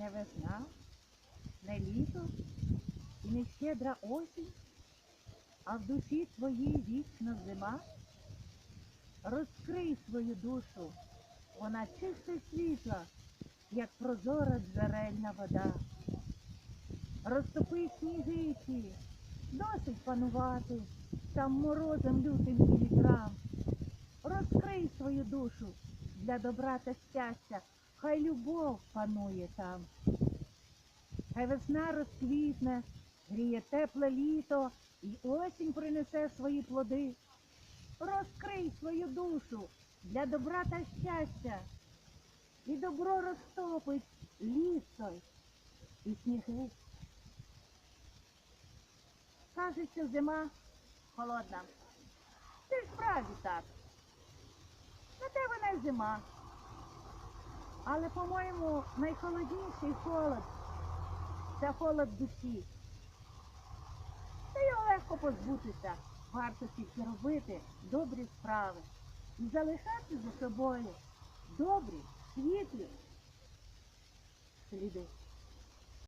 не весна, не літо і не щедра осінь, а в душі твоїй вічна зима. Розкрий свою душу, вона чиста й світла, як прозора джерельна вода. Розтопи сніги досить панувати там морозом лютим і вітрам. Розкрий свою душу для добра та щастя, хай любов панує там. Хай весна розквітне, гріє тепле літо, і осінь принесе свої плоди. Розкрий свою душу для добра та щастя, і добро розтопить літо і сніги. Кажуть, що зима холодна. Це ж справді так. На те вона зима. Але, по-моєму, найхолодніший холод це холод душі. Та його легко позбутися. Варто тільки робити добрі справи і залишати за собою добрі, світлі сліди.